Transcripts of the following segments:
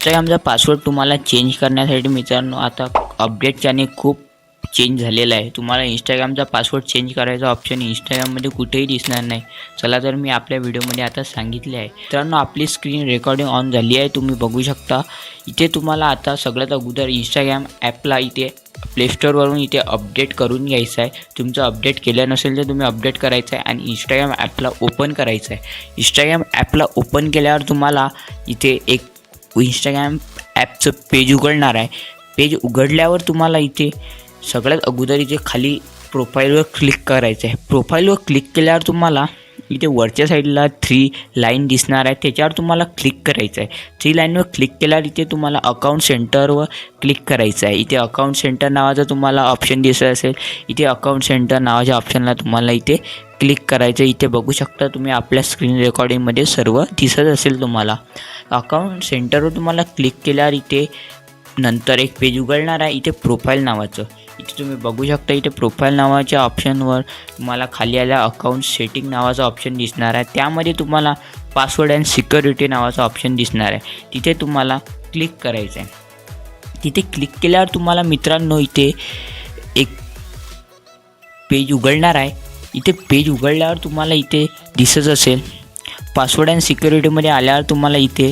इंस्टाग्रामचा password तुम्हाला change करण्यासाठी मित्रांनो आता अपडेटच्याने खूप चेंज झालेला आहे. तुम्हाला इंस्टाग्रामचा पासवर्ड चेंज करायचा ऑप्शन इंस्टाग्राममध्ये कुठेही दिसणार नाही. चला तर मी आपल्या व्हिडिओमध्ये आता सांगितले आहे. मित्रांनो आपली स्क्रीन रेकॉर्डिंग ऑन झाली आहे तुम्ही बघू शकता. इथे तुम्हाला आता सगळ्यात अगोदर इंस्टाग्राम ॲपला इथे प्लेस्टोरवरून इथे अपडेट करून घ्यायचं आहे. तुमचं अपडेट केलं नसेल तर तुम्ही अपडेट करायचं आहे आणि इंस्टाग्राम ॲपला ओपन करायचं आहे. इंस्टाग्राम ॲपला ओपन केल्यावर तुम्हाला इथे एक इंस्टाग्राम ॲपचं पेज उघडणार आहे. पेज उघडल्यावर तुम्हाला इथे सगळ्यात अगोदर इथे खाली प्रोफाईलवर क्लिक करायचं आहे प्रोफाईलवर क्लिक केल्यावर तुम्हाला इथे वरच्या साईडला थ्री लाईन दिसणार आहे. त्याच्यावर तुम्हाला क्लिक करायचं आहे थ्री लाईनवर क्लिक केल्यावर इथे तुम्हाला अकाउंट सेंटरवर क्लिक करायचं आहे इथे अकाउंट सेंटर नावाचं तुम्हाला ऑप्शन दिसत असेल. इथे अकाउंट सेंटर नावाच्या ऑप्शनला तुम्हाला इथे क्लिक करायचं इथे बघू शकता तुम्ही आपल्या स्क्रीन रेकॉर्डिंगमध्ये सर्व दिसत असेल तुम्हाला. अकाउंट सेंटरवर तुम्हाला क्लिक केल्यावर इथे नंतर एक पेज उघडणार आहे इथे प्रोफाईल नावाचं. इथे तुम्ही बघू शकता इथे प्रोफाईल नावाच्या ऑप्शनवर तुम्हाला खाली आल्या अकाउंट सेटिंग नावाचा ऑप्शन दिसणार आहे. त्यामध्ये तुम्हाला पासवर्ड अँड सिक्युरिटी नावाचा ऑप्शन दिसणार आहे. तिथे तुम्हाला क्लिक करायचं आहे तिथे क्लिक केल्यावर तुम्हाला मित्रांनो इथे एक पेज उघडणार आहे. इथे पेज उघडल्यावर तुम्हाला इथे दिसत असेल. पासवर्ड अँड सिक्युरिटीमध्ये आल्यावर तुम्हाला इथे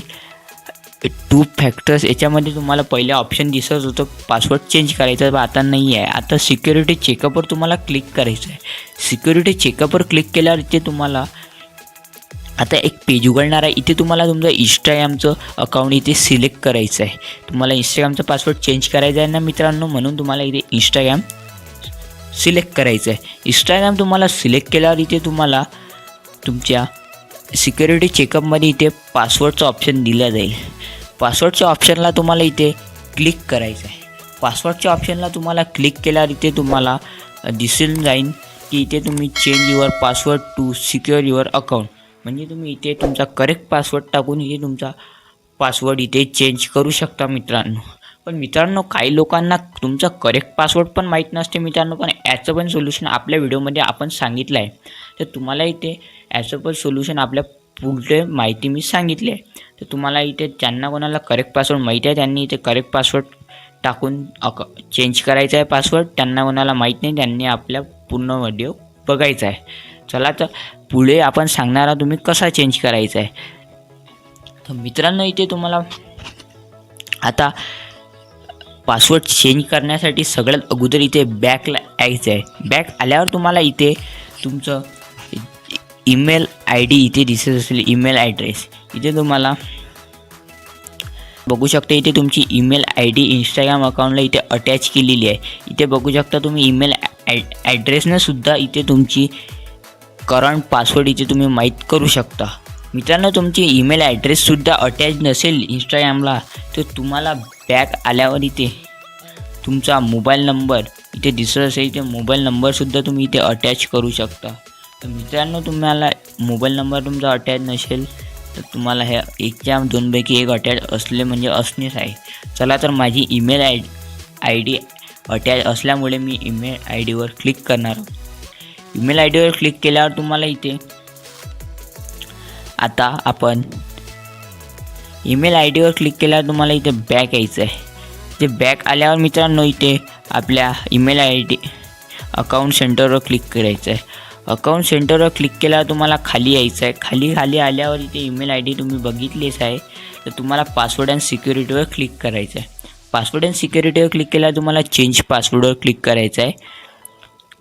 टू फॅक्टर्स याच्यामध्ये तुम्हाला पहिले ऑप्शन दिसत होतं पासवर्ड चेंज करायचं पण आता नाही आहे. आता सिक्युरिटी चेकअपवर तुम्हाला क्लिक करायचं आहे सिक्युरिटी चेकअपवर क्लिक केल्यावर इथे तुम्हाला आता एक पेज उघडणार आहे. इथे तुम्हाला तुमचं इंस्टाग्रामचं अकाउंट इथे सिलेक्ट करायचं आहे. तुम्हाला इंस्टाग्रामचा पासवर्ड चेंज करायचा आहे ना मित्रांनो म्हणून तुम्हाला इथे इंस्टाग्राम सिलेक्ट करायचं आहे इंस्टाग्राम तुम्हाला सिलेक्ट केल्यावर इथे तुम्हाला तुमच्या सिक्युरिटी चेकअपमध्ये इथे पासवर्डचं ऑप्शन दिलं जाईल. पासवर्डच्या ऑप्शनला तुम्हाला इथे क्लिक करायचं आहे. पासवर्डच्या ऑप्शनला तुम्हाला क्लिक केल्यावर इथे तुम्हाला दिसून जाईल की इथे तुम्ही change your password to secure your account म्हणजे तुम्ही इथे तुमचा करेक्ट पासवर्ड टाकून इथे तुमचा पासवर्ड इथे चेंज करू शकता मित्रांनो. पण मित्रांनो काही लोकांना तुमचा करेक्ट पासवर्ड पण माहीत नसते मित्रांनो पण याचं पण सोल्युशन आपल्या व्हिडिओमध्ये आपण सांगितलं आहे. तर तुम्हाला इथे ॲज अ पर सोल्युशन आपल्या पुढे माहिती मी सांगितली आहे. तर तुम्हाला इथे ज्यांना कोणाला करेक्ट पासवर्ड माहिती आहे त्यांनी इथे करेक्ट पासवर्ड टाकून अक चेंज करायचा आहे पासवर्ड त्यांना कोणाला माहीत नाही त्यांनी आपल्या पूर्ण व्हिडिओ बघायचा आहे. चला तर पुढे आपण सांगणारा तुम्ही कसा चेंज करायचा आहे. तर मित्रांनो इथे तुम्हाला आता पासवर्ड चेंज करण्यासाठी सगळ्यात अगोदर इथे बॅकला यायचं आहे. बॅक आल्यावर तुम्हाला इथे तुमचं ईमेल आय डी इथे दिसत असेल ईमेल ॲड्रेस इथे तुम्हाला बघू शकता इथे तुमची ईमेल आय डी इंस्टाग्राम अकाउंटला इथे अटॅच केलेली आहे. इथे बघू शकता तुम्ही ईमेल ॲड्रेसनं सुद्धा इथे तुमची करंट पासवर्ड इथे तुम्ही माहीत करू शकता. मित्रांनो तुमची ईमेल ॲड्रेससुद्धा अटॅच नसेल इंस्टाग्रामला तर तुम्हाला बॅक आल्यावर इथे तुमचा मोबाईल नंबर इथे दिसत असेल इथे मोबाईल नंबरसुद्धा तुम्ही इथे अटॅच करू शकता. तर मित्रांनो तुम्हाला मोबाईल नंबर तुमचा अटॅच नसेल तर तुम्हाला ह्या एकच्या दोनपैकी एक अटॅच असले म्हणजे असणेच आहे. चला तर माझी email I I D attach असल्यामुळे मी ईमेल आय डीवर क्लिक करणार ईमेल आय डीवर क्लिक केल्यावर तुम्हाला इथे आता आपण ईमेल आय डीवर क्लिक केल्यावर तुम्हाला इथे बॅक यायचं आहे. ते बॅक आल्यावर मित्रांनो इथे आपल्या ईमेल आय डी अकाउंट सेंटरवर क्लिक करायचं आहे. अकाउंट सेंटरवर क्लिक केल्यावर तुम्हाला खाली यायचं आहे. खाली खाली आल्यावर इथे ईमेल आय डी तुम्ही बघितलीच आहे. तर तुम्हाला पासवर्ड अँड सिक्युरिटीवर क्लिक करायचं आहे. पासवर्ड अँड सिक्युरिटीवर क्लिक केल्यावर तुम्हाला चेंज पासवर्डवर क्लिक करायचं आहे.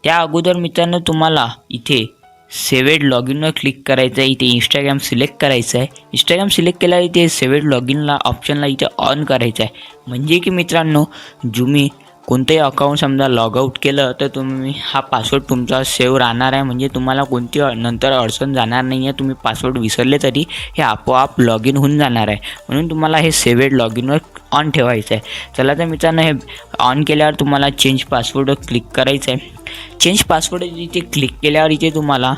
त्या अगोदर मित्रांनो तुम्हाला इथे सेवेड लॉग इनवर क्लिक करायचं आहे. इथे इंस्टाग्राम सिलेक्ट करायचं आहे. इंस्टाग्राम सिलेक्ट केल्यावर इथे सेवेड लॉग इनला ऑप्शनला इथे ऑन करायचं आहे. म्हणजे की मित्रांनो जुमी कोणतंही अकाउंट समजा लॉग आऊट केलं तर तुम्ही हा पासवर्ड तुमचा सेव्ह राहणार आहे. म्हणजे तुम्हाला कोणती नंतर अडचण जाणार नाही आहे तुम्ही पासवर्ड विसरले तरी हे आपोआप लॉग इन होऊन जाणार आहे. म्हणून तुम्हाला हे सेवेड लॉग इनवर ऑन ठेवायचं आहे. चला तर मित्रांनो हे ऑन केल्यावर तुम्हाला चेंज पासवर्डवर क्लिक करायचं आहे चेंज पासवर्ड इथे क्लिक केल्यावर इथे तुम्हाला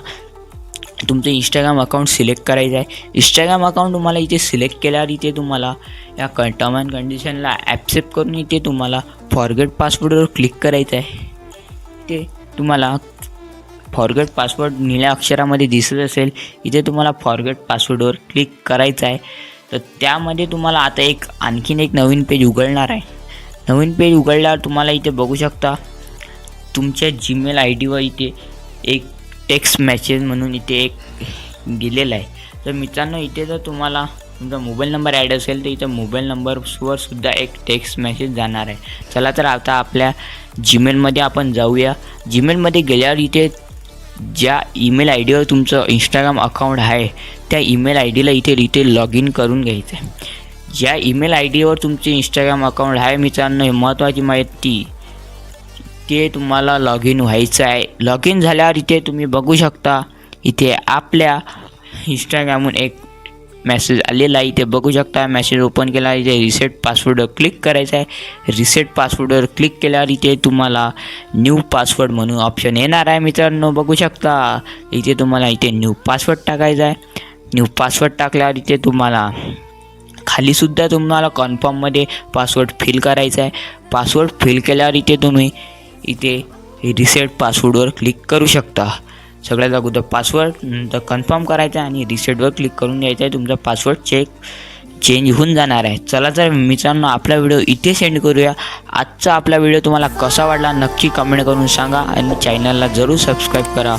तुमचं इंस्टाग्राम अकाउंट सिलेक्ट करायचं आहे. इंस्टाग्राम अकाउंट तुम्हाला इथे सिलेक्ट केल्यावर इथे तुम्हाला या क टर्म अँड कंडिशनला ॲक्सेप्ट करून इथे तुम्हाला फॉरगेट पासवर्डवर क्लिक करायचं आहे. ते तुम्हाला फॉरगेट पासवर्ड निळ्या अक्षरामध्ये दिसत असेल इथे तुम्हाला फॉरगेट पासवर्डवर क्लिक करायचं आहे. तर त्यामध्ये तुम्हाला आता एक आणखीन एक नवीन पेज उघडणार आहे. नवीन पेज उघडल्यावर तुम्हाला इथे बघू शकता तुमच्या जीमेल आय डीवर इथे एक टेक्स्ट मॅसेज म्हणून इथे एक दिलेला आहे. तर मित्रांनो इथे जर तुम्हाला तुमचा मोबाईल नंबर ॲड असेल तर इथं मोबाईल नंबरवर सुद्धा एक टेक्स्ट मेसेज जाणार आहे. चला तर आता आपल्या जीमेलमध्ये आपण जाऊया. जीमेलमध्ये गेल्यावर इथे ज्या ईमेल आय डीवर तुमचं इंस्टाग्राम अकाउंट आहे त्या ईमेल आय डीला इथे इथे लॉग इन करून घ्यायचं आहे ज्या ईमेल आय डीवर तुमचे इंस्टाग्राम अकाउंट आहे मित्रांनो हे महत्त्वाची माहिती इथे तुम्हाला लॉग इन व्हायचं आहे. लॉग इन झाल्यावर इथे तुम्ही बघू शकता इथे आपल्या इंस्टाग्रामहून एक मेसेज आलेला आहे. इथे बघू शकता मेसेज ओपन केला इथे रिसेट पासवर्डवर क्लिक करायचं आहे. रिसेट पासवर्डवर क्लिक केल्यावर इथे तुम्हाला न्यू पासवर्ड म्हणून ऑप्शन येणार आहे. मित्रांनो बघू शकता इथे तुम्हाला इथे न्यू पासवर्ड टाकायचा आहे. न्यू पासवर्ड टाकल्यावर इथे तुम्हाला खालीसुद्धा तुम्हाला कन्फर्ममध्ये पासवर्ड फिल करायचा आहे. पासवर्ड फिल केल्यावर इथे तुम्ही इथे रिसेट पासवर्डवर क्लिक करू शकता. सगळ्यात अगोदर पासवर्ड नंतर कन्फर्म करायचा आणि रिसेटवर क्लिक करून द्यायचा आहे. तुमचा पासवर्ड चेक चेंज होऊन जाणार आहे. चला तर मित्रांनो आपला व्हिडिओ इथे सेंड करूया. आजचा आपला व्हिडिओ तुम्हाला कसा वाटला नक्की कमेंट करून सांगा आणि चॅनलला जरूर सबस्क्राईब करा.